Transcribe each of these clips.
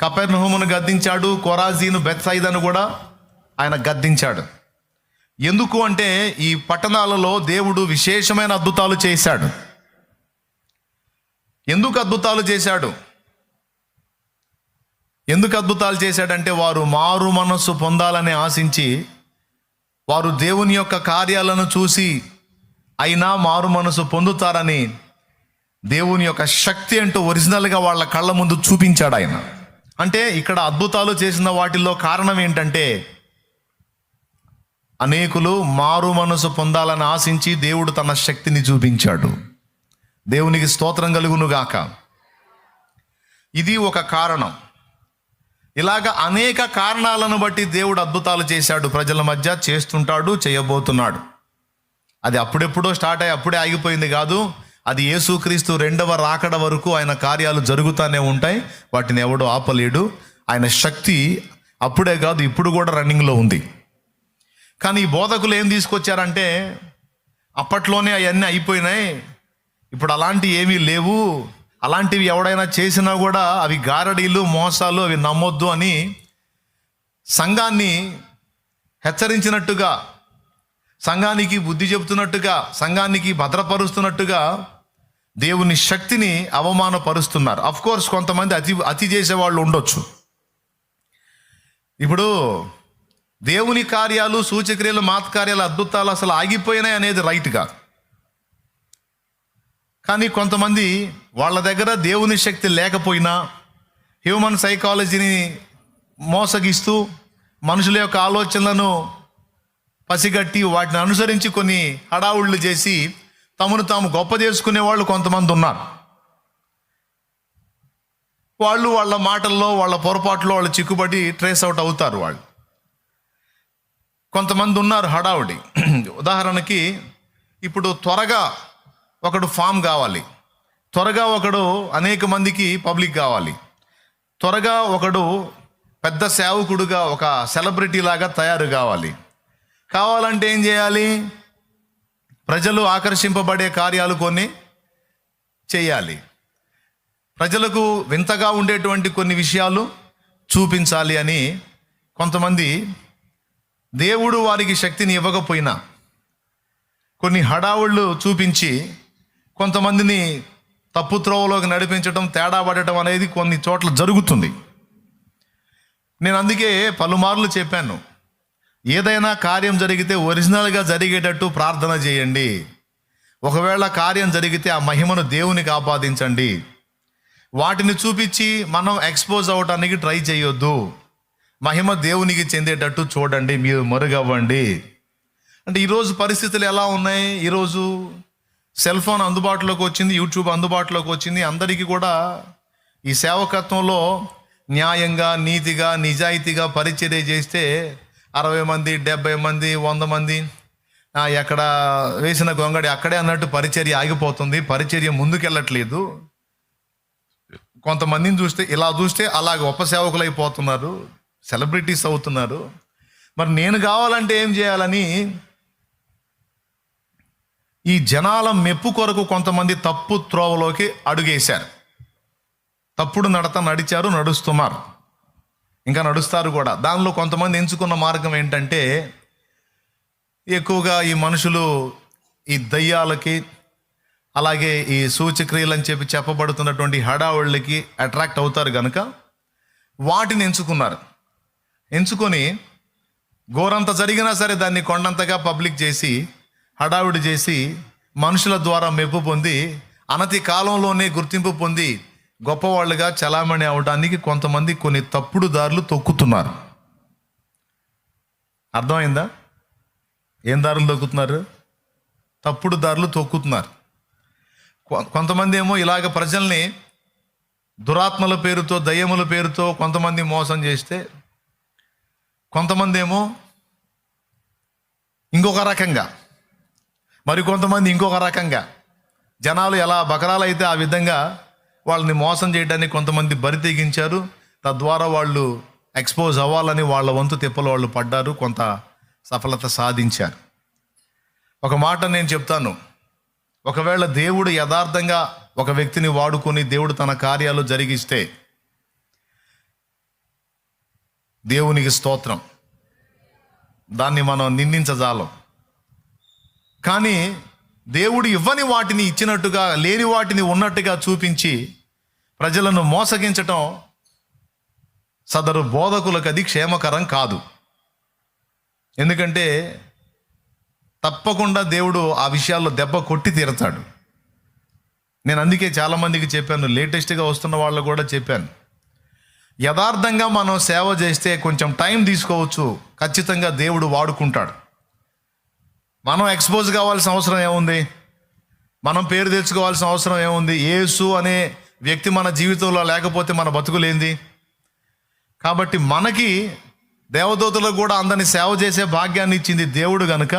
కపెర్నహూమును గద్దించాడు కొరాజీను బెత్సైదను కూడా ఆయన గద్దించాడు. ఎందుకు అంటే ఈ పట్టణాలలో దేవుడు విశేషమైన అద్భుతాలు చేశాడు. ఎందుకు అద్భుతాలు చేశాడు? ఎందుకు అద్భుతాలు చేశాడంటే వారు మారు మనస్సు పొందాలని ఆశించి వారు దేవుని యొక్క కార్యాలను చూసి అయినా మారు మనసు పొందుతారని దేవుని యొక్క శక్తి అంటూ ఒరిజినల్గా వాళ్ళ కళ్ళ ముందు చూపించాడు ఆయన. అంటే ఇక్కడ అద్భుతాలు చేసిన వాటిల్లో కారణం ఏంటంటే అనేకులు మారు మనసు పొందాలని ఆశించి దేవుడు తన శక్తిని చూపించాడు. దేవునికి స్తోత్రం కలుగును గాక ఇది ఒక కారణం. ఇలాగ అనేక కారణాలను బట్టి దేవుడు అద్భుతాలు చేశాడు. ప్రజల మధ్య చేస్తుంటాడు చేయబోతున్నాడు. అది అప్పుడెప్పుడో స్టార్ట్ అయ్యి అప్పుడే ఆగిపోయింది కాదు. అది యేసుక్రీస్తు రెండవ రాకడ వరకు ఆయన కార్యాలు జరుగుతూనే ఉంటాయి. వాటిని ఎవడు ఆపలేడు. ఆయన శక్తి అప్పుడే కాదు ఇప్పుడు కూడా రన్నింగ్లో ఉంది. కానీ ఈ బోధకులు ఏం తీసుకొచ్చారంటే అప్పట్లోనే అవన్నీ అయిపోయినాయి. ఇప్పుడు అలాంటివి ఏమీ లేవు. అలాంటివి ఎవడైనా చేసినా కూడా అవి గారడీలు మోసాలు అవి నమ్మొద్దు అని సంఘాన్ని హెచ్చరించినట్టుగా సంఘానికి బుద్ధి చెబుతున్నట్టుగా సంఘానికి భద్రపరుస్తున్నట్టుగా దేవుని శక్తిని అవమానపరుస్తున్నారు. అఫ్ కోర్స్ కొంతమంది అతి అతి చేసే వాళ్ళు ఉండొచ్చు. ఇప్పుడు దేవుని కార్యాలు సూచక్రియలు మాతకార్యాలు అద్భుతాలు అసలు ఆగిపోయినాయి అనేది రైట్ కాదు కానీ కొంతమంది వాళ్ళ దగ్గర దేవుని శక్తి లేకపోయినా హ్యూమన్ సైకాలజీని మోసగిస్తూ మనుషుల యొక్క ఆలోచనలను పసిగట్టి వాటిని అనుసరించి కొన్ని హడావుళ్ళు చేసి తమను తాము గొప్ప చేసుకునే వాళ్ళు కొంతమంది ఉన్నారు. వాళ్ళు వాళ్ళ మాటల్లో వాళ్ళ పొరపాట్లో వాళ్ళు చిక్కుబడి ట్రేస్ అవుట్ అవుతారు వాళ్ళు. కొంతమంది ఉన్నారు హడావుడి. ఉదాహరణకి ఇప్పుడు త్వరగా ఒకడు ఫామ్ కావాలి. త్వరగా ఒకడు అనేక మందికి పబ్లిక్ కావాలి. త్వరగా ఒకడు పెద్ద సేవకుడుగా ఒక సెలబ్రిటీ లాగా తయారు కావాలి. కావాలంటే ఏం చేయాలి? ప్రజలు ఆకర్షింపబడే కార్యాలు కొన్ని చేయాలి. ప్రజలకు వింతగా ఉండేటువంటి కొన్ని విషయాలు చూపించాలి అని కొంతమంది దేవుడు వారికి శక్తిని ఇవ్వకపోయినా కొన్ని హడావుళ్ళు చూపించి కొంతమందిని తప్పు త్రోవలోకి నడిపించడం తేడా పడటం అనేది కొన్ని చోట్ల జరుగుతుంది. నేను అందుకే పలుమార్లు చెప్పాను. ఏదైనా కార్యం జరిగితే ఒరిజినల్గా జరిగేటట్టు ప్రార్థన చేయండి. ఒకవేళ కార్యం జరిగితే ఆ మహిమను దేవునికి ఆపాదించండి. వాటిని చూపించి మనం ఎక్స్పోజ్ అవడానికి ట్రై చేయొద్దు. మహిమ దేవునికి చెందేటట్టు చూడండి మీరు మరుగవ్వండి. అంటే ఈరోజు పరిస్థితులు ఎలా ఉన్నాయి? ఈరోజు సెల్ ఫోన్ అందుబాటులోకి వచ్చింది యూట్యూబ్ అందుబాటులోకి వచ్చింది. అందరికీ కూడా ఈ సేవకత్వంలో న్యాయంగా నీతిగా నిజాయితీగా పరిచర్య చేస్తే అరవై మంది డెబ్బై మంది వంద మంది. ఎక్కడ వేసిన గొంగడి అక్కడే అన్నట్టు పరిచర్య ఆగిపోతుంది. పరిచర్య ముందుకెళ్ళట్లేదు. కొంతమందిని చూస్తే ఇలా చూస్తే అలా ఉపసేవకులు అయిపోతున్నారు సెలబ్రిటీస్ అవుతున్నారు. మరి నేను కావాలంటే ఏం చేయాలని? ఈ జనాల మెప్పు కొరకు కొంతమంది తప్పు త్రోవలోకి అడుగేశారు. తప్పుడు నడత నడిచారు నడుస్తున్నారు. ఇంకా నడుస్తారు కూడా. దానిలో కొంతమంది ఎంచుకున్న మార్గం ఏంటంటే ఎక్కువగా ఈ మనుషులు ఈ దయ్యాలకి అలాగే ఈ సూచక్రియలు అని చెప్పి చెప్పబడుతున్నటువంటి హడావుళ్ళకి అట్రాక్ట్ అవుతారు కనుక వాటిని ఎంచుకున్నారు. ఎంచుకొని ఘోరంత జరిగినా సరే దాన్ని కొండంతగా పబ్లిక్ చేసి హడావుడి చేసి మనుషుల ద్వారా మెప్పు పొంది అనతి కాలంలోనే గుర్తింపు పొంది గొప్పవాళ్ళుగా చలామణి అవడానికి కొంతమంది కొన్ని తప్పుడు దారులు తొక్కుతున్నారు. అర్థమైందా? ఏం దారులు తొక్కుతున్నారు? తప్పుడు దారులు తొక్కుతున్నారు. కొ- కొంతమంది ఏమో ఇలాగ ప్రజల్ని దురాత్మల పేరుతో దయ్యముల పేరుతో కొంతమంది మోసం చేస్తే కొంతమంది ఏమో ఇంకొక రకంగా మరి కొంతమంది ఇంకొక రకంగా జనాలు ఎలా బకరాలు అయితే ఆ విధంగా వాళ్ళని మోసం చేయడానికి కొంతమంది బరి తెగించారు. తద్వారా వాళ్ళు ఎక్స్పోజ్ అవ్వాలని వాళ్ళ వంతు తిప్పలు వాళ్ళు పడ్డారు. కొంత సఫలత సాధించారు. ఒక మాట నేను చెప్తాను. ఒకవేళ దేవుడు యథార్థంగా ఒక వ్యక్తిని వాడుకొని దేవుడు తన కార్యాలు జరిగిస్తే దేవునికి స్తోత్రం. దాన్ని మనం నిందించజాలం. కానీ దేవుడు ఇవ్వని వాటిని ఇచ్చినట్టుగా లేని వాటిని ఉన్నట్టుగా చూపించి ప్రజలను మోసగించటం సదరు బోధకులకు అది క్షేమకరం కాదు. ఎందుకంటే తప్పకుండా దేవుడు ఆ విషయాల్లో దెబ్బ కొట్టి తీరతాడు. నేను అందుకే చాలామందికి చెప్పాను లేటెస్ట్గా వస్తున్న వాళ్ళు కూడా చెప్పాను. యథార్థంగా మనం సేవ చేస్తే కొంచెం టైం తీసుకోవచ్చు ఖచ్చితంగా దేవుడు వాడుకుంటాడు. మనం ఎక్స్పోజ్ కావాల్సిన అవసరం ఏముంది? మనం పేరు తెచ్చుకోవాల్సిన అవసరం ఏముంది? యేసు అనే వ్యక్తి మన జీవితంలో లేకపోతే మన బతుకులేంది కాబట్టి మనకి దేవదూతలకు కూడా అందరిని సేవ చేసే భాగ్యాన్ని ఇచ్చింది దేవుడు గనుక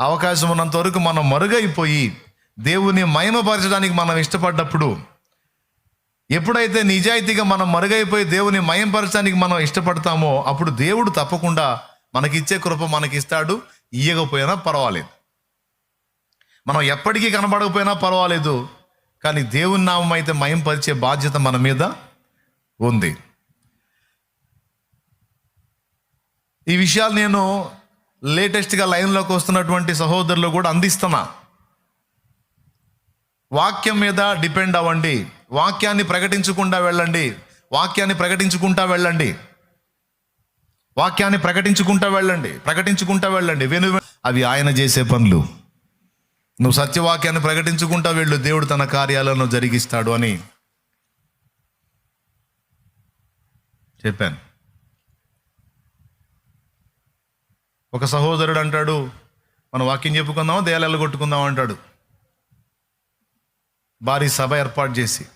అవకాశం ఉన్నంత వరకు మనం మరుగైపోయి దేవుని మయమపరచడానికి మనం ఇష్టపడ్డప్పుడు ఎప్పుడైతే నిజాయితీగా మనం మరుగైపోయి దేవుని మయంపరచడానికి మనం ఇష్టపడతామో అప్పుడు దేవుడు తప్పకుండా మనకిచ్చే కృప మనకిస్తాడు. ఇయ్యకపోయినా పర్వాలేదు. మనం ఎప్పటికీ కనబడకపోయినా పర్వాలేదు. కానీ దేవుని నామం అయితే మయంపరిచే బాధ్యత మన మీద ఉంది. ఈ విషయాలు నేను లేటెస్ట్గా లైన్లోకి వస్తున్నటువంటి సహోదరులు కూడా అందిస్తున్నా. వాక్యం మీద డిపెండ్ అవ్వండి. వాక్యాన్ని ప్రకటించకుండా వెళ్ళండి. వాక్యాన్ని ప్రకటించుకుంటా వెళ్ళండి. వాక్యాన్ని ప్రకటించుకుంటా వెళ్ళండి. ప్రకటించుకుంటా వెళ్ళండి. వెను. అవి ఆయన చేసే పనులు. నువ్వు సత్యవాక్యాన్ని ప్రకటించుకుంటా వెళ్ళు దేవుడు తన కార్యాలను జరిగిస్తాడు అని చెప్పాను. ఒక సహోదరుడు అంటాడు మనం వాక్యం చెప్పుకుందాం దేయాలు కొట్టుకుందాం అంటాడు. భారీ సభ ఏర్పాటు చేసి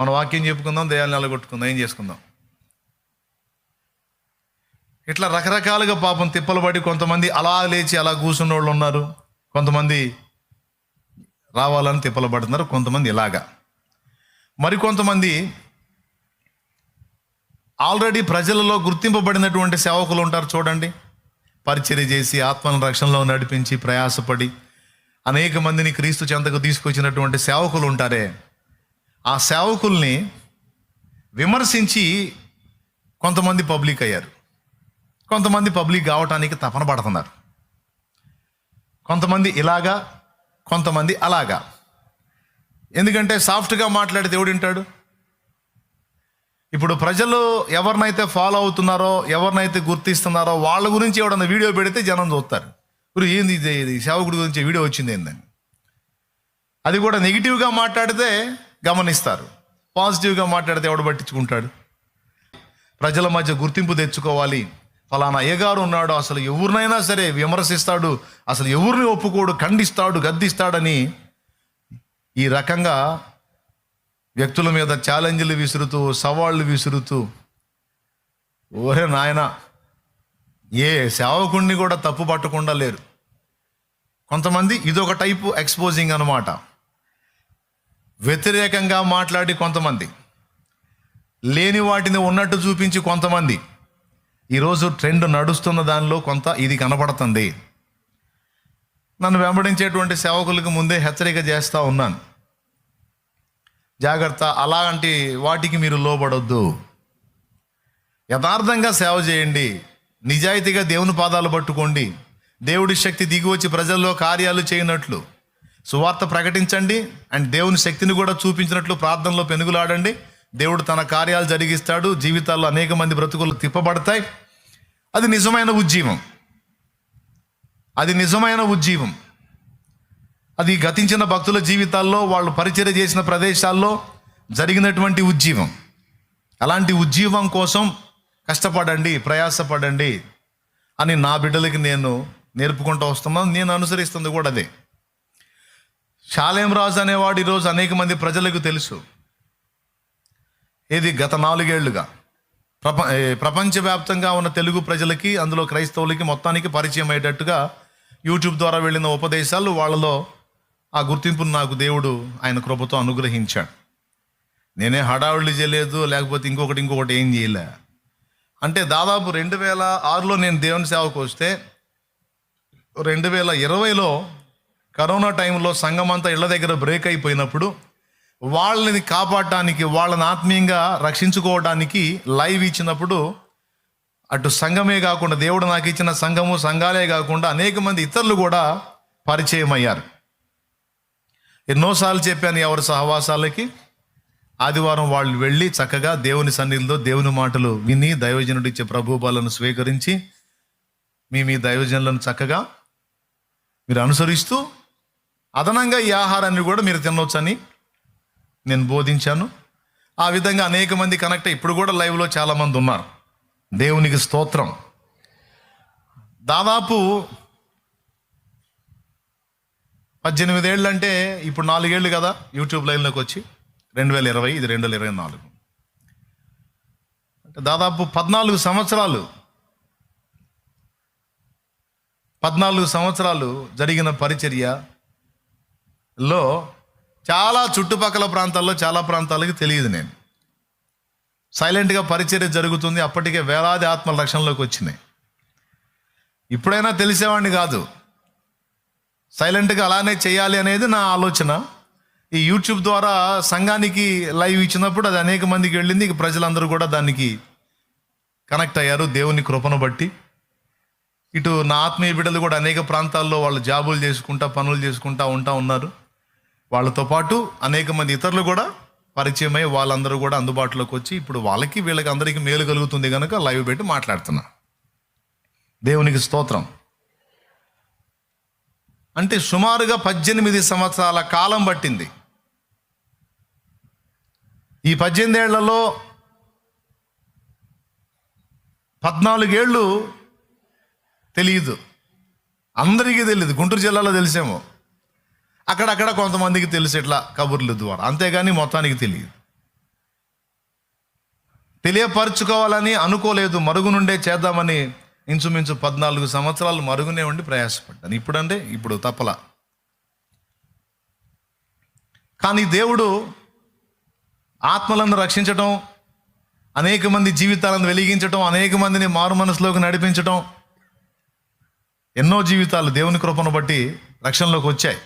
మన వాక్యం చెప్పుకుందాం దేయాలు నిలగొట్టుకుందాం ఏం చేసుకుందాం? ఇట్లా రకరకాలుగా పాపం తిప్పలు పడి కొంతమంది అలా లేచి అలా కూర్చున్న వాళ్ళు ఉన్నారు. కొంతమంది రావాలని తిప్పలబడుతున్నారు కొంతమంది ఇలాగా. మరి కొంతమంది ఆల్రెడీ ప్రజలలో గుర్తింపబడినటువంటి సేవకులు ఉంటారు చూడండి. పరిచర్య చేసి ఆత్మల రక్షణలో నడిపించి ప్రయాసపడి అనేక మందిని క్రీస్తు చెంతకు తీసుకొచ్చినటువంటి సేవకులు ఉంటారే. ఆ సేవకుల్ని విమర్శించి కొంతమంది పబ్లిక్ అయ్యారు. కొంతమంది పబ్లిక్ కావటానికి తపన పడుతున్నారు. కొంతమంది ఇలాగా కొంతమంది అలాగా. ఎందుకంటే సాఫ్ట్గా మాట్లాడితే దేవుడు వింటాడు ఇప్పుడు ప్రజలు ఎవరినైతే ఫాలో అవుతున్నారో ఎవరినైతే గుర్తిస్తున్నారో వాళ్ళ గురించి ఎవడన్నా వీడియో పెడితే జనం చూస్తారు. ఇప్పుడు ఏంది ఇది? ఇది సేవకుడి గురించి వీడియో వచ్చింది ఏందని. అది కూడా నెగిటివ్గా మాట్లాడితే గమనిస్తారు. పాజిటివ్గా మాట్లాడితే ఎవడు పట్టించుకుంటాడు? ప్రజల మధ్య గుర్తింపు తెచ్చుకోవాలి. ఫలానా అయ్యగారు ఉన్నాడు అసలు ఎవరినైనా సరే విమర్శిస్తాడు అసలు ఎవరిని ఒప్పుకోడు ఖండిస్తాడు గద్దిస్తాడని ఈ రకంగా వ్యక్తుల మీద ఛాలెంజ్లు విసురుతూ సవాళ్ళు విసురుతూ ఓరే నాయన ఏ సేవకుణ్ణి కూడా తప్పు పట్టకుండా లేరు. కొంతమంది ఇదొక టైపు ఎక్స్పోజింగ్ అనమాట వ్యతిరేకంగా మాట్లాడి కొంతమంది లేని వాటిని ఉన్నట్టు చూపించి కొంతమంది ఈరోజు ట్రెండ్ నడుస్తున్న దానిలో కొంత ఇది కనపడుతుంది నన్ను వెంబడించేటువంటి సేవకులకు ముందే హెచ్చరిక చేస్తూ ఉన్నాను. జాగ్రత్త అలాంటి వాటికి మీరు లోబడొద్దు. యథార్థంగా సేవ చేయండి. నిజాయితీగా దేవుని పాదాలు పట్టుకోండి. దేవుడి శక్తి దిగి వచ్చి ప్రజల్లో కార్యాలు చేయనట్లు. సువార్త ప్రకటించండి. అండ్ దేవుని శక్తిని కూడా చూపించినట్లు ప్రార్థనలో పెనుగులాడండి. దేవుడు తన కార్యాలు జరిగిస్తాడు. జీవితాల్లో అనేక మంది బ్రతుకులు తిప్పబడతాయి. అది నిజమైన ఉజ్జీవం. అది నిజమైన ఉజ్జీవం. అది గతించిన భక్తుల జీవితాల్లో వాళ్ళు పరిచర్య చేసిన ప్రదేశాల్లో జరిగినటువంటి ఉజ్జీవం. అలాంటి ఉజ్జీవం కోసం కష్టపడండి ప్రయాసపడండి అని నా బిడ్డలకి నేను నేర్పుకుంటూ వస్తున్నాను నేను అనుసరిస్తుంది కూడా అదే. శాలేం రాజు అనేవాడు ఈరోజు అనేక మంది ప్రజలకు తెలుసు. ఇది గత నాలుగేళ్ళుగా? ప్రప ప్రపంచవ్యాప్తంగా ఉన్న తెలుగు ప్రజలకి అందులో క్రైస్తవులకి మొత్తానికి పరిచయం అయ్యేటట్టుగా యూట్యూబ్ ద్వారా వెళ్ళిన ఉపదేశాలు వాళ్ళలో ఆ గుర్తింపును నాకు దేవుడు ఆయన కృపతో అనుగ్రహించాడు. నేనే హడావుళ్ళు చేయలేదు లేకపోతే ఇంకొకటి ఇంకొకటి ఏం చేయలే. అంటే దాదాపు రెండు వేల ఆరులో నేను దేవుని సేవకు వస్తే రెండు వేల ఇరవైలో కరోనా టైంలో సంఘం అంతా ఇళ్ళ దగ్గర బ్రేక్ అయిపోయినప్పుడు వాళ్ళని కాపాడటానికి వాళ్ళని ఆత్మీయంగా రక్షించుకోవడానికి లైవ్ ఇచ్చినప్పుడు అటు సంఘమే కాకుండా దేవుడు నాకు ఇచ్చిన సంఘము సంఘాలే కాకుండా అనేక మంది ఇతరులు కూడా పరిచయం అయ్యారు ఎన్నోసార్లు చెప్పాను ఎవరి సహవాసాలకి. ఆదివారం వాళ్ళు వెళ్ళి చక్కగా దేవుని సన్నిధిలో దేవుని మాటలు విని దైవజనుడు ఇచ్చే ప్రభుబాలను స్వీకరించి మీ మీ దైవజనులను చక్కగా మీరు అనుసరిస్తూ అదనంగా ఈ ఆహారాన్ని కూడా మీరు తినవచ్చని నేను బోధించాను. ఆ విధంగా అనేక మంది కనెక్ట్ ఇప్పుడు కూడా లైవ్లో చాలా మంది ఉన్నారు. దేవునికి స్తోత్రం. దాదాపు పద్దెనిమిదేళ్ళు అంటే ఇప్పుడు నాలుగేళ్ళు కదా యూట్యూబ్ లైన్లోకి వచ్చి. రెండు వేల ఇరవై ఇది రెండు వేల ఇరవై నాలుగు. అంటే దాదాపు పద్నాలుగు సంవత్సరాలు పద్నాలుగు సంవత్సరాలు జరిగిన పరిచర్యలో చాలా చుట్టుపక్కల ప్రాంతాల్లో చాలా ప్రాంతాలకి తెలియదు నేను. సైలెంట్గా పరిచర్య జరుగుతుంది అప్పటికే వేలాది ఆత్మల రక్షణలోకి వచ్చినాయి. ఇప్పుడైనా తెలిసేవాడిని కాదు. సైలెంట్గా అలానే చేయాలి అనేది నా ఆలోచన. ఈ యూట్యూబ్ ద్వారా సంఘానికి లైవ్ ఇచ్చినప్పుడు అది అనేక మందికి వెళ్ళింది ఇక ప్రజలందరూ కూడా దానికి కనెక్ట్ అయ్యారు దేవుని కృపను బట్టి. ఇటు నా ఆత్మీయ బిడ్డలు కూడా అనేక ప్రాంతాల్లో వాళ్ళు జాబులు చేసుకుంటా పనులు చేసుకుంటా ఉంటా ఉన్నారు. వాళ్ళతో పాటు అనేక మంది ఇతరులు కూడా పరిచయం వాళ్ళందరూ కూడా అందుబాటులోకి వచ్చి ఇప్పుడు వాళ్ళకి వీళ్ళకి అందరికీ మేలు కలుగుతుంది కనుక లైవ్ పెట్టి మాట్లాడుతున్నా. దేవునికి స్తోత్రం. అంటే సుమారుగా పద్దెనిమిది సంవత్సరాల కాలం పట్టింది. ఈ పద్దెనిమిదేళ్ళలో పద్నాలుగేళ్ళు తెలియదు. అందరికీ తెలియదు. గుంటూరు జిల్లాలో తెలిసేమో. అక్కడక్కడ కొంతమందికి తెలుసు ఇట్లా కబుర్ల ద్వారా. అంతేగాని మొత్తానికి తెలియదు. తెలియపరచుకోవాలని అనుకోలేదు. మరుగు నుండే చేద్దామని ఇంచుమించు పద్నాలుగు సంవత్సరాలు మరుగునే ఉండి ప్రయాసపడ్డాను. ఇప్పుడంటే ఇప్పుడు తప్పల. కానీ దేవుడు ఆత్మలను రక్షించటం అనేక మంది జీవితాలను వెలిగించటం అనేక మందిని మారు మనసులోకి నడిపించటం ఎన్నో జీవితాలు దేవుని కృపను బట్టి రక్షణలోకి వచ్చాయి.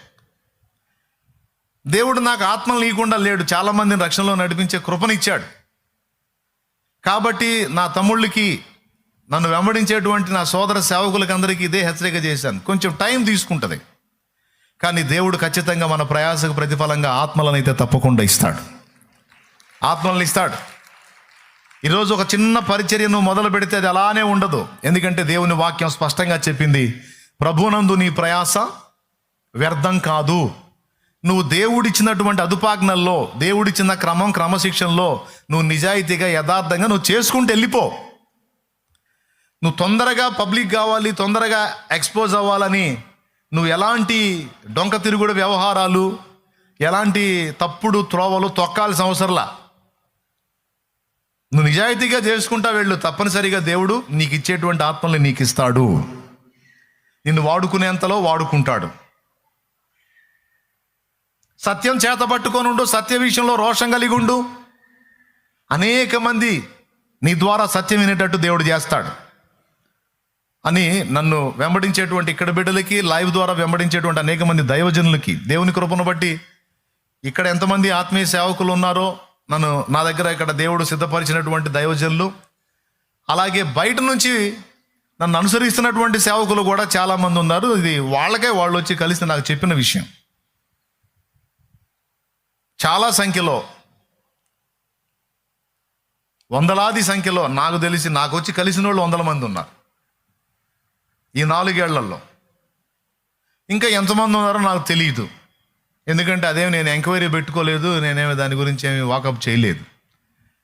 దేవుడు నాకు ఆత్మలు నీకుండా లేడు. చాలామందిని రక్షణలో నడిపించే కృపనిచ్చాడు. కాబట్టి నా తమ్ముళ్ళకి నన్ను వెంబడించేటువంటి నా సోదర సేవకులకి అందరికీ ఇదే హెచ్చరిక చేశాను. కొంచెం టైం తీసుకుంటుంది. కానీ దేవుడు ఖచ్చితంగా మన ప్రయాసకు ప్రతిఫలంగా ఆత్మలనైతే తప్పకుండా ఇస్తాడు. ఆత్మలను ఇస్తాడు. ఈరోజు ఒక చిన్న పరిచర్యను మొదలు పెడితే అది అలానే ఉండదు. ఎందుకంటే దేవుని వాక్యం స్పష్టంగా చెప్పింది ప్రభునందు నీ ప్రయాస వ్యర్థం కాదు. నువ్వు దేవుడిచ్చినటువంటి అదుపాజ్ఞల్లో దేవుడిచ్చిన క్రమం క్రమశిక్షణలో నువ్వు నిజాయితీగా యథార్థంగా నువ్వు చేసుకుంటూ వెళ్ళిపో. నువ్వు తొందరగా పబ్లిక్ కావాలి తొందరగా ఎక్స్పోజ్ అవ్వాలని నువ్వు ఎలాంటి డొంక తిరుగుడు వ్యవహారాలు ఎలాంటి తప్పుడు త్రోవలు తొక్కాల్సిన అవసరంలా? నువ్వు నిజాయితీగా చేసుకుంటా వెళ్ళు తప్పనిసరిగా దేవుడు నీకు ఇచ్చేటువంటి ఆత్మల్ని నీకు ఇస్తాడు నిన్ను వాడుకునేంతలో వాడుకుంటాడు. సత్యం చేత పట్టుకొని ఉండు సత్య విషయంలో రోషం కలిగి ఉండు. అనేక మంది నీ ద్వారా సత్యం వినేటట్టు దేవుడు చేస్తాడు. అని నన్ను వెంబడించేటువంటి ఇక్కడ బిడ్డలకి లైవ్ ద్వారా వెంబడించేటువంటి అనేక మంది దైవజనులకి దేవుని కృపను బట్టి ఇక్కడ ఎంతమంది ఆత్మీయ సేవకులు ఉన్నారో నన్ను నా దగ్గర ఇక్కడ దేవుడు సిద్ధపరిచినటువంటి దైవజనులు. అలాగే బయట నుంచి నన్ను అనుసరిస్తున్నటువంటి సేవకులు కూడా చాలా మంది ఉన్నారు. ఇది వాళ్ళకే వాళ్ళు వచ్చి కలిసి నాకు చెప్పిన విషయం. చాలా సంఖ్యలో వందలాది సంఖ్యలో నాకు తెలిసి నాకు వచ్చి కలిసిన వాళ్ళు వందల మంది ఉన్నారు. ఈ నాలుగేళ్ళలో. ఇంకా ఎంతమంది ఉన్నారో నాకు తెలియదు ఎందుకంటే అదేమి నేను ఎంక్వైరీ పెట్టుకోలేదు నేనేమి దాని గురించి ఏమి వాకప్ చేయలేదు.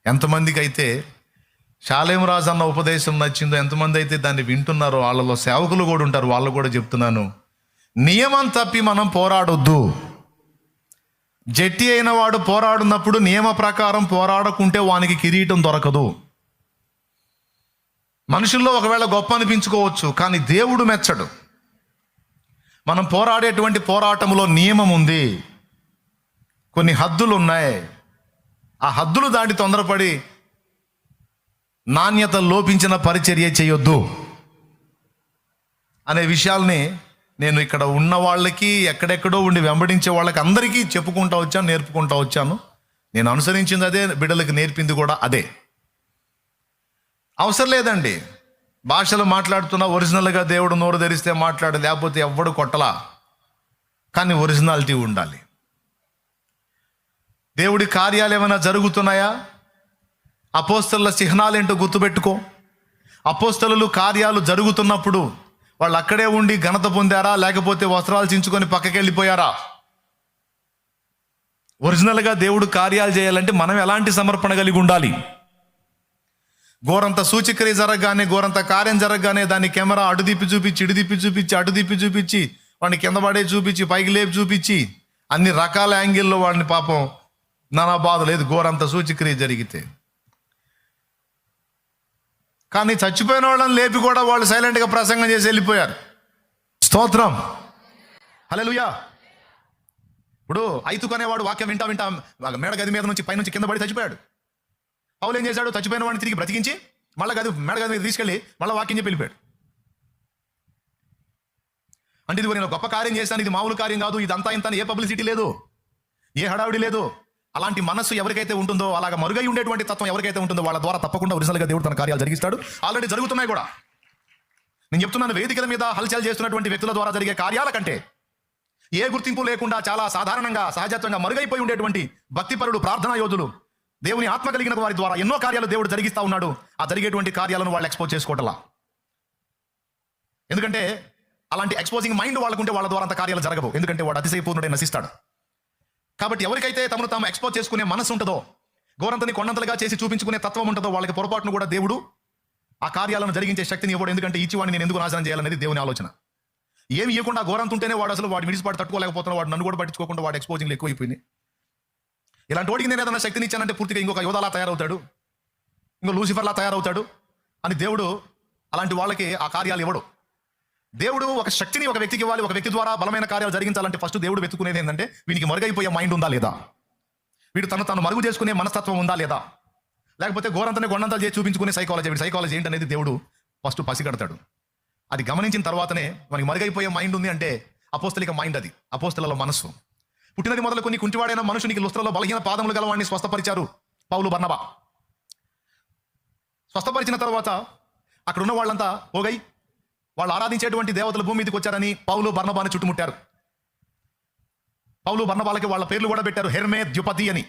ఎంతమందికి అయితే శాలేమరాజు అన్న ఉపదేశం నచ్చిందో ఎంతమంది అయితే దాన్ని వింటున్నారో వాళ్ళలో సేవకులు కూడా ఉంటారు వాళ్ళు కూడా చెప్తున్నాను నియమం తప్పి మనం పోరాడొద్దు. జట్టి అయిన వాడు పోరాడున్నప్పుడు నియమ ప్రకారం పోరాడకుంటే వానికి కిరీటం దొరకదు. మనుషుల్లో ఒకవేళ గొప్ప అనిపించుకోవచ్చు కానీ దేవుడు మెచ్చడు. మనం పోరాడేటువంటి పోరాటంలో నియమం ఉంది. కొన్ని హద్దులు ఉన్నాయి ఆ హద్దులు దాటి తొందరపడి నాణ్యత లోపించిన పరిచర్య చేయొద్దు అనే విషయాల్ని నేను ఇక్కడ ఉన్న వాళ్ళకి ఎక్కడెక్కడో ఉండి వెంబడించే వాళ్ళకి అందరికీ చెప్పుకుంటా వచ్చాను నేర్పుకుంటా వచ్చాను. నేను అనుసరించింది అదే బిడ్డలకు నేర్పింది కూడా అదే. అవసరం లేదండి. భాషలు మాట్లాడుతున్నా ఒరిజినల్గా దేవుడు నోరు ధరిస్తే మాట్లాడు లేకపోతే ఎవ్వడు కొట్టలా. కానీ ఒరిజినాలిటీ ఉండాలి. దేవుడి కార్యాలు ఏమైనా జరుగుతున్నాయా? అపోస్తల చిహ్నాలేంటో గుర్తుపెట్టుకో. అపోస్తలు కార్యాలు జరుగుతున్నప్పుడు వాళ్ళు అక్కడే ఉండి ఘనత పొందారా? లేకపోతే వస్త్రాలు చించుకొని పక్కకి వెళ్ళిపోయారా ఒరిజినల్గా దేవుడు కార్యాలు చేయాలంటే మనం ఎలాంటి సమర్పణ కలిగి ఉండాలి? ఘోరంత సూచిక్రియ జరగగానే ఘోరంత కార్యం జరగగానే దాన్ని కెమెరా అటు చూపించి ఇటు చూపించి అటు చూపించి వాడిని కింద పడే చూపించి పైకి లేపి చూపించి అన్ని రకాల యాంగిల్లో వాడిని పాపం నానా బాధ లేదు. ఘోరంత సూచిక్రియ జరిగితే. కానీ చచ్చిపోయిన వాళ్ళని లేపి కూడా వాళ్ళు సైలెంట్గా ప్రసంగం చేసి వెళ్ళిపోయారు. స్తోత్రం. హల్లెలూయా. ఇప్పుడు ఐతుకనేవాడు వాక్యం వింటా వింటా మేడ గది మీద నుంచి పైనుంచి కింద పడి చచ్చిపోయాడు. పౌలు ఏం చేశాడు? చచ్చిపోయిన వాడిని తిరిగి బ్రతికించి మళ్ళీ గది మేడ గది మీద తీసుకెళ్ళి మళ్ళీ వాక్యం చెప్పి వెళ్ళిపోయాడు. అంటే ఇది నేను గొప్ప కార్యం చేశాను. ఇది మామూలు కార్యం కాదు. ఇదంతా ఇంత ఏ పబ్లిసిటీ లేదు. ఏ హడావిడి లేదు. అలాంటి మనసు ఎవరికైతే ఉంటుందో అలాగ మరుగై ఉండేటువంటి తత్వం ఎవరికైతే ఉంటుందో వాళ్ళ ద్వారా తప్పకుండా ఒరిజినల్గా దేవుడు తన కార్యాలు జరిగిస్తాడు. ఆల్రెడీ జరుగుతున్నాయి కూడా. నేను చెప్తున్నాను వేదికల మీద హల్చల్ చేస్తున్నటువంటి వ్యక్తుల ద్వారా జరిగే కార్యాల కంటే ఏ గుర్తింపు లేకుండా చాలా సాధారణంగా సహజత్వంగా మరుగైపోయి ఉండేటువంటి భక్తిపరుడు ప్రార్థనా యోధులు దేవుని ఆత్మ కలిగిన వారి ద్వారా ఎన్నో కార్యాలు దేవుడు జరిగిస్తా ఉన్నాడు. ఆ జరిగేటువంటి కార్యాలను వాళ్ళు ఎక్స్పోజ్ చేసుకోవటలా. ఎందుకంటే అలాంటి ఎక్స్పోజింగ్ మైండ్ వాళ్ళకుంటే వాళ్ళ ద్వారా అంత కార్యాలు జరగవు. ఎందుకంటే వాడు అతిశయపూర్ణుడే నశిస్తాడు. కాబట్టి ఎవరికైతే తమను తాము ఎక్స్పోజ్ చేసుకునే మనసు ఉంటుందో గోరంతని కొండంతలుగా చేసి చూపించుకునే తత్వం ఉంటుందో వాళ్ళకి పొరపాటును కూడా దేవుడు ఆ కార్యాలను జరిగించే శక్తిని ఇవ్వడు. ఎందుకంటే ఇచ్చివాడిని నేను ఎందుకు నాశనం చేయాలనేది దేవుని ఆలోచన. ఏమి ఇవ్వకుండా గోరంత ఉంటేనే వాడు అసలు వాడు విడిచిపాటు తట్టుకోలేకపోతున్నాడు. వాడు నన్ను కూడా పట్టించుకోకుండా వాడు ఎక్స్పోజింగ్లు ఎక్కువైపోయింది. ఇలాంటి వాడికి నేను ఏదైనా శక్తిని ఇచ్చానంటే పూర్తిగా ఇంకొక యోధాలా తయారవుతాడు. ఇంకో లూసిఫర్లా తయారవుతాడు. అని దేవుడు అలాంటి వాళ్ళకి ఆ కార్యాలు ఇవ్వడు. దేవుడు ఒక శక్తిని ఒక వ్యక్తికి ఇవ్వాలి ఒక వ్యక్తి ద్వారా బలమైన కార్యాలు జరిగించాలంటే ఫస్ట్ దేవుడు వెతుకునేది ఏంటంటే వీనికి మరుగైపోయే మైండ్ ఉందా లేదా? వీడు తను తను మరుగు చేసుకునే మనస్తత్వం ఉందా లేదా? లేకపోతే ఘోరంతనే గొండంతలు చేసి చూపించుకునే సైకాలజీ వీడి సైకాలజీ ఏంటనేది దేవుడు ఫస్ట్ పసిగడతాడు. అది గమనించిన తర్వాతనే మనకి మరుగైపోయే మైండ్ ఉంది అంటే అపోస్తలిక మైండ్ అది అపోస్తలలో మనస్సు. పుట్టినది మొదలుకొని కుంటివాడైన మనుషునికి లుస్త్రలో బలహీన పాదములు గలవాడిని స్వస్థపరిచారు పౌలు బర్ణబా స్వస్థపరిచిన తర్వాత అక్కడ ఉన్న వాళ్ళంతా పోగై వాళ్ళు ఆరాధించేటువంటి దేవతలు భూమి మీదకి వచ్చారని పౌలు బర్ణబాని చుట్టుముట్టారు. పౌలు బర్ణబాలకి వాళ్ళ పేర్లు కూడా పెట్టారు హెర్మే ద్యుపతి అని.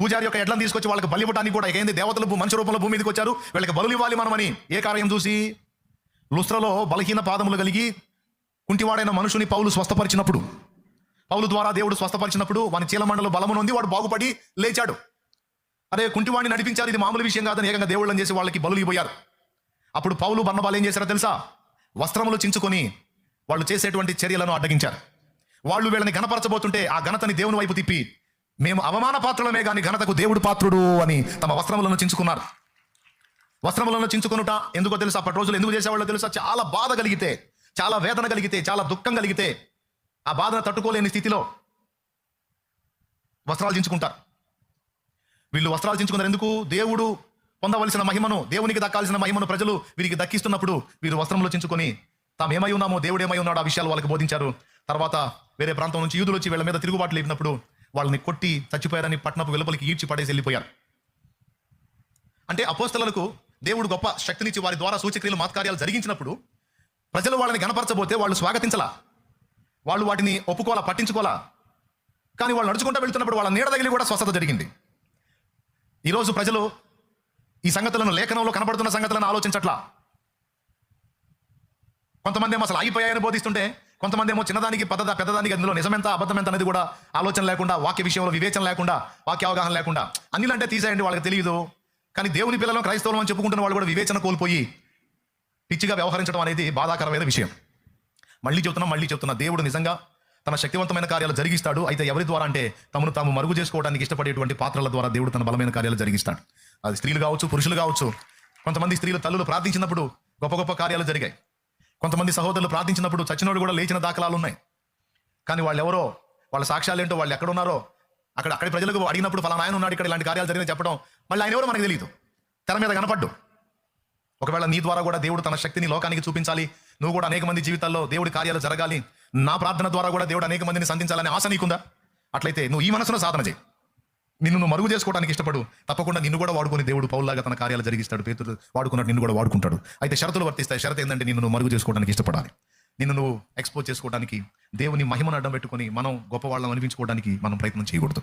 పూజారి యొక్క ఎడ్లను తీసుకొచ్చి వాళ్ళకి బలి ఇవ్వడానికి కూడా ఏంది దేవతలు భూ- మనిషి రూపంలో భూమి మీదకి వచ్చారు. వీళ్ళకి బలులు ఇవ్వాలి మనమని ఏ కార్యం చూసి లుస్త్రలో బలహీన పాదములు కలిగి కుంటివాడైన మనుషుని పౌలు స్వస్థపరిచినప్పుడు పౌలు ద్వారా దేవుడు స్వస్థపరిచినప్పుడు వాని చీలమండలు బలము నొంది వాడు బాగుపడి లేచాడు. అరే కుంటివాడిని నడిపించారు ఇది మామూలు విషయం కాదని ఏకంగా దేవుళ్ళని చేసి వాళ్ళకి బలులు ఇవ్వయారు అప్పుడు పౌలు బర్ణబాలు ఏం చేశారో తెలుసా? వస్త్రములు చించుకొని వాళ్ళు చేసేటువంటి చర్యలను అడ్డగించారు. వాళ్ళు వీళ్ళని గణపరచబోతుంటే ఆ ఘనతని దేవుని వైపు తిప్పి మేము అవమాన పాత్రలమే కానీ ఘనతకు దేవుడు పాత్రుడు అని తమ వస్త్రములను చించుకున్నారు. వస్త్రములను చించుకొనుట ఎందుకో తెలుసా? అప్పటి రోజులు ఎందుకు చేసేవాళ్ళో తెలుసా? చాలా బాధ కలిగితే చాలా వేదన కలిగితే చాలా దుఃఖం కలిగితే ఆ బాధను తట్టుకోలేని స్థితిలో వస్త్రాలు చించుకుంటారు. వీళ్ళు వస్త్రాలు చించుకున్నారు. ఎందుకు? దేవుడు పొందవలసిన మహిమను దేవునికి దక్కాల్సిన మహిమను ప్రజలు వీరికి దక్కిస్తున్నప్పుడు వీరు వస్త్రంలో చించుకొని తాము ఏమై ఉన్నామో దేవుడు ఏమై ఉన్నాడో ఆ విషయాలు వాళ్ళకి బోధించారు. తర్వాత వేరే ప్రాంతం నుంచి యూదులు వచ్చి వీళ్ళ మీద తిరుగుబాటు లేపినప్పుడు వాళ్ళని కొట్టి చచ్చిపోయారని పట్టణపు వెలుపలికి ఈడ్చి పడేసి వెళ్ళిపోయారు. అంటే అపోస్తలకు దేవుడు గొప్ప శక్తినిచ్చి వారి ద్వారా సూచక్రియలు మాత్కార్యాలు జరిగించినప్పుడు ప్రజలు వాళ్ళని గణపరచబోతే వాళ్ళు స్వాగతించలా. వాళ్ళు వాటిని ఒప్పుకోలా పట్టించుకోలా కానీ వాళ్ళు నడుచుకుంటూ వెళ్తున్నప్పుడు వాళ్ళ నీడ తగిలి కూడా స్వస్థత జరిగింది. ఈరోజు ప్రజలు ఈ సంగతులను లేఖనంలో కనబడుతున్న సంగతులను ఆలోచించట్లా? కొంతమంది ఏమో అసలు ఆగిపోయాయని బోధిస్తుంటే కొంతమంది ఏమో చిన్నదానికి పెద్ద పెద్దదానికి అందులో నిజమెంత అబద్ధమెంత అనేది కూడా ఆలోచన లేకుండా వాక్య విషయంలో వివేచన లేకుండా వాక్య అవగాహన లేకుండా అన్నిలంటే తీసేయండి వాళ్ళకి తెలియదు. కానీ దేవుని పిల్లలను క్రైస్తవులు అని చెప్పుకుంటున్న వాళ్ళు కూడా వివేచన కోల్పోయి పిచ్చిగా వ్యవహరించడం అనేది బాధాకరమైన విషయం. మళ్ళీ చెప్తున్నా మళ్ళీ చెప్తున్నా దేవుడు నిజంగా తన శక్తివంతమైన కార్యాలు జరిగిస్తాడు. అయితే ఎవరి ద్వారా అంటే తమను తాము మరుగు చేసుకోవడానికి ఇష్టపడేటువంటి పాత్రల ద్వారా దేవుడు తన బలమైన కార్యాలు జరిగిస్తాడు. అది స్త్రీలు కావచ్చు పురుషులు కావచ్చు. కొంతమంది స్త్రీలు తల్లులు ప్రార్థించినప్పుడు గొప్ప గొప్ప కార్యాలు జరిగాయి. కొంతమంది సహోదరులు ప్రార్థించినప్పుడు చచ్చినోడు కూడా లేచిన దాఖలాలు ఉన్నాయి. కానీ వాళ్ళు ఎవరో వాళ్ళ సాక్ష్యాలు ఏంటో వాళ్ళు ఎక్కడున్నారో అక్కడ అక్కడి ప్రజలకు అడిగినప్పుడు ఫలానా ఆయన ఉన్నాడు ఇక్కడ ఇలాంటి కార్యాలు జరిగిన చెప్పడం మళ్ళీ ఆయన ఎవరో మనకు తెలియదు. తెర మీద కనపడ్డు. ఒకవేళ నీ ద్వారా కూడా దేవుడు తన శక్తిని లోకానికి చూపించాలి నువ్వు కూడా అనేక మంది జీవితాల్లో దేవుడి కార్యాలు జరగాలి నా ప్రార్థన ద్వారా కూడా దేవుడు అనేక మందిని సంధించాలని ఆశ నీకుందా? అట్లయితే నువ్వు ఈ మనసులో సాధన చేయి. నిన్ను నువ్వు మరుగు చేసుకోవడానికి ఇష్టపడు. తప్పకుండా నిన్ను కూడా వాడుకొని దేవుడు పౌల్లాగా తన కార్యాలు జరిగిస్తాడు. పేతుడు వాడుకున్నాడు నిన్ను కూడా వాడుకుంటాడు. అయితే షరతులు వర్తిస్తాయి. షరతు ఏంటంటే నిన్ను నువ్వు మరుగు చేసుకోవడానికి ఇష్టపడాలి. నిన్ను నువ్వు ఎక్స్పోజ్ చేసుకోవడానికి దేవుని మహిమను అడ్డం పెట్టుకొని మనం గొప్పవాళ్ళం అనిపించుకోవడానికి మనం ప్రయత్నం చేయకూడదు.